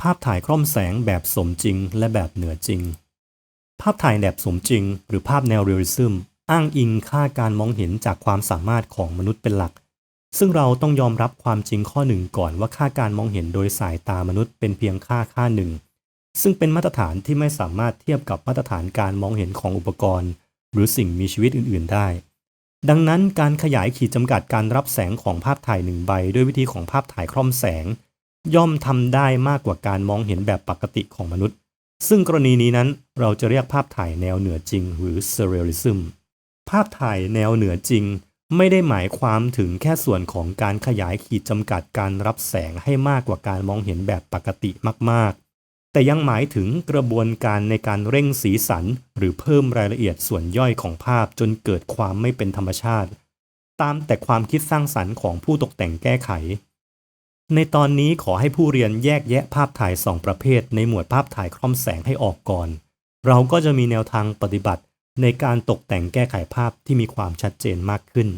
ภาพถ่ายคล่อมแสงแบบสมจริงและแบบเหนือจริง ภาพถ่ายแบบสมจริง หรือภาพแนวเรียลลิซึมอ้างอิงค่าการมองเห็นจากความสามารถของมนุษย์เป็นหลัก ซึ่งเราต้องยอมรับความจริงข้อหนึ่งก่อนว่าค่าการมองเห็นโดยสายตามนุษย์เป็นเพียงค่าค่าหนึ่ง ซึ่งเป็นมาตรฐานที่ไม่สามารถเทียบกับมาตรฐานการมองเห็นของอุปกรณ์ หรือสิ่งมีชีวิตอื่น ๆ ได้ ดังนั้นการขยายขีดจำกัดการรับแสงของภาพถ่ายหนึ่งใบด้วยวิธีของภาพถ่ายคล่อมแสง ย่อมทำได้มากกว่าการมองเห็นแบบปกติของมนุษย์ ซึ่งกรณีนี้นั้นเราจะเรียกภาพถ่ายแนวเหนือจริง หรือ surrealism ภาพถ่ายแนวเหนือจริง ไม่ได้หมายความถึงแค่ส่วนของการขยายขีดจำกัดการรับแสงให้มากกว่าการมองเห็นแบบปกติมากๆ แต่ยังหมายถึงกระบวนการในการเร่งสีสัน หรือเพิ่มรายละเอียดส่วนย่อยของภาพจนเกิดความไม่เป็นธรรมชาติ ตามแต่ความคิดสร้างสรรค์ของผู้ตกแต่งแก้ไข ในตอนนี้ขอให้ผู้เรียนแยกแยะภาพถ่ายสองประเภท ในหมวดภาพถ่ายคล่อมแสงให้ออกก่อน เราก็จะมีแนวทางปฏิบัติในการตกแต่งแก้ไขภาพที่มีความชัดเจนมากขึ้น